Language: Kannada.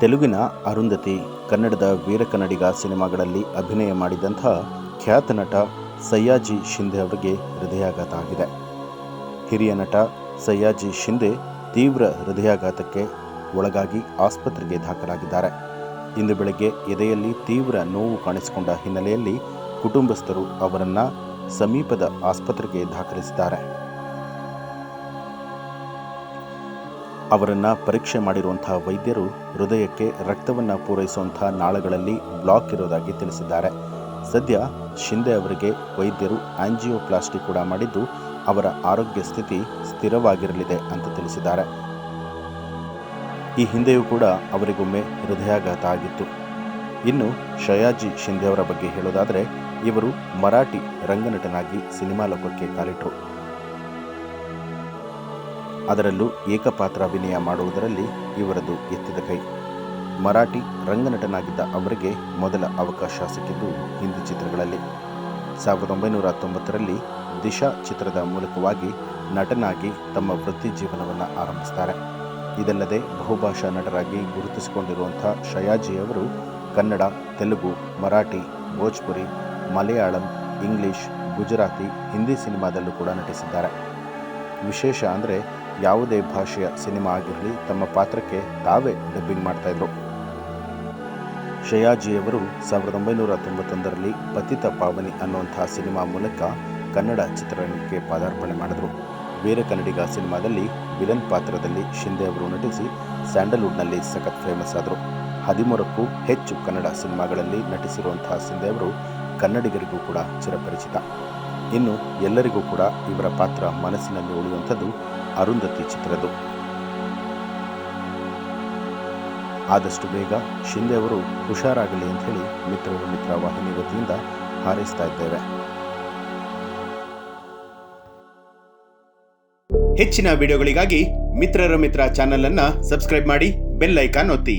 ತೆಲುಗಿನ ಅರುಂಧತಿ, ಕನ್ನಡದ ವೀರಕನ್ನಡಿಗ ಸಿನಿಮಾಗಳಲ್ಲಿ ಅಭಿನಯ ಮಾಡಿದಂಥ ಖ್ಯಾತ ನಟ ಸಯ್ಯಾಜಿ ಶಿಂದೆ ಅವರಿಗೆ ಹೃದಯಾಘಾತ ಆಗಿದೆ ಹಿರಿಯ ನಟ ಸಯ್ಯಾಜಿ ಶಿಂದೆ ತೀವ್ರ ಹೃದಯಾಘಾತಕ್ಕೆ ಒಳಗಾಗಿ ಆಸ್ಪತ್ರೆಗೆ ದಾಖಲಾಗಿದ್ದಾರೆ. ಇಂದು ಬೆಳಗ್ಗೆ ಎದೆಯಲ್ಲಿ ತೀವ್ರ ನೋವು ಕಾಣಿಸಿಕೊಂಡ ಹಿನ್ನೆಲೆಯಲ್ಲಿ ಕುಟುಂಬಸ್ಥರು ಅವರನ್ನು ಸಮೀಪದ ಆಸ್ಪತ್ರೆಗೆ ದಾಖಲಿಸಿದ್ದಾರೆ. ಅವರನ್ನ ಪರೀಕ್ಷೆ ಮಾಡಿರುವಂತಹ ವೈದ್ಯರು ಹೃದಯಕ್ಕೆ ರಕ್ತವನ್ನು ಪೂರೈಸುವಂತಹ ನಾಳಗಳಲ್ಲಿ ಬ್ಲಾಕ್ ಇರೋದಾಗಿ ತಿಳಿಸಿದ್ದಾರೆ. ಸದ್ಯ ಶಿಂದೆ ಅವರಿಗೆ ವೈದ್ಯರು ಆಂಜಿಯೋಪ್ಲಾಸ್ಟಿ ಕೂಡ ಮಾಡಿದ್ದು ಅವರ ಆರೋಗ್ಯ ಸ್ಥಿತಿ ಸ್ಥಿರವಾಗಿರಲಿದೆ ಅಂತ ತಿಳಿಸಿದ್ದಾರೆ. ಈ ಹಿಂದೆಯೂ ಕೂಡ ಅವರಿಗೊಮ್ಮೆ ಹೃದಯಾಘಾತ ಆಗಿತ್ತು. ಇನ್ನು ಶಯಾಜಿ ಶಿಂದೆ ಅವರ ಬಗ್ಗೆ ಹೇಳೋದಾದರೆ, ಇವರು ಮರಾಠಿ ರಂಗನಟನಾಗಿ ಸಿನಿಮಾ ಲೋಕಕ್ಕೆ ಕಾಲಿಟ್ಟರು ಅದರಲ್ಲೂ ಏಕಪಾತ್ರ ಅಭಿನಯ ಮಾಡುವುದರಲ್ಲಿ ಇವರದು ಎತ್ತಿದ ಕೈ. ಮರಾಠಿ ರಂಗನಟನಾಗಿದ್ದ ಅವರಿಗೆ ಮೊದಲ ಅವಕಾಶ ಸಿಕ್ಕಿದ್ದು ಹಿಂದಿ ಚಿತ್ರಗಳಲ್ಲಿ. ಸಾವಿರದ ಒಂಬೈನೂರ ತೊಂಬತ್ತರಲ್ಲಿ ದಿಶಾ ಚಿತ್ರದ ಮೂಲಕವಾಗಿ ನಟನಾಗಿ ತಮ್ಮ ವೃತ್ತಿ ಜೀವನವನ್ನು ಆರಂಭಿಸ್ತಾರೆ. ಇದಲ್ಲದೆ ಬಹುಭಾಷಾ ನಟರಾಗಿ ಗುರುತಿಸಿಕೊಂಡಿರುವಂಥ ಶಯಾಜಿಯವರು ಕನ್ನಡ, ತೆಲುಗು, ಮರಾಠಿ, ಭೋಜ್ಪುರಿ, ಮಲಯಾಳಂ, ಇಂಗ್ಲಿಷ್, ಗುಜರಾತಿ, ಹಿಂದಿ ಸಿನಿಮಾದಲ್ಲೂ ಕೂಡ ನಟಿಸಿದ್ದಾರೆ. ವಿಶೇಷ ಅಂದರೆ ಯಾವುದೇ ಭಾಷೆಯ ಸಿನಿಮಾ ಆಗಿರಲಿ, ತಮ್ಮ ಪಾತ್ರಕ್ಕೆ ತಾವೇ ಡಬ್ಬಿಂಗ್ ಮಾಡ್ತಾಯಿದ್ರು ಶಯಾಜಿಯವರು ಸಾವಿರದ ಒಂಬೈನೂರ ತೊಂಬತ್ತೊಂದರಲ್ಲಿ ಪತಿತ ಪಾವನಿ ಅನ್ನುವಂತಹ ಸಿನಿಮಾ ಮೂಲಕ ಕನ್ನಡ ಚಿತ್ರರಂಗಕ್ಕೆ ಪಾದಾರ್ಪಣೆ ಮಾಡಿದರು. ವೀರ ಕನ್ನಡಿಗ ಸಿನಿಮಾದಲ್ಲಿ ವಿಲನ್ ಪಾತ್ರದಲ್ಲಿ ಶಿಂದೆ ಅವರು ನಟಿಸಿ ಸ್ಯಾಂಡಲ್ವುಡ್ನಲ್ಲಿ ಸಖತ್ ಫೇಮಸ್ ಆದರು. ಹದಿಮೂರಕ್ಕೂ ಹೆಚ್ಚು ಕನ್ನಡ ಸಿನಿಮಾಗಳಲ್ಲಿ ನಟಿಸಿರುವಂತಹ ಶಿಂದೆ ಅವರು ಕನ್ನಡಿಗರಿಗೂ ಕೂಡ ಚಿರಪರಿಚಿತ. ಇನ್ನು ಎಲ್ಲರಿಗೂ ಕೂಡ ಇವರ ಪಾತ್ರ ಮನಸ್ಸಿನಲ್ಲಿ ಉಳಿಯುವಂಥದ್ದು ಅರುಂಧತಿ ಚಿತ್ರದ್ದು. ಆದಷ್ಟು ಬೇಗ ಶಿಂದೆ ಅವರು ಹುಷಾರಾಗಲಿ ಅಂತ ಹೇಳಿ ಮಿತ್ರರು ಮಿತ್ರ ವಾಹಿನಿ ವತಿಯಿಂದ ಹಾರೈಸ್ತಾ ಇದ್ದೇವೆ. ಹೆಚ್ಚಿನ ವಿಡಿಯೋಗಳಿಗಾಗಿ ಮಿತ್ರರ ಮಿತ್ರ ಚಾನೆಲ್ ಅನ್ನ ಸಬ್ಸ್ಕ್ರೈಬ್ ಮಾಡಿ, ಬೆಲ್ ಐಕಾನ್ ಒತ್ತಿ.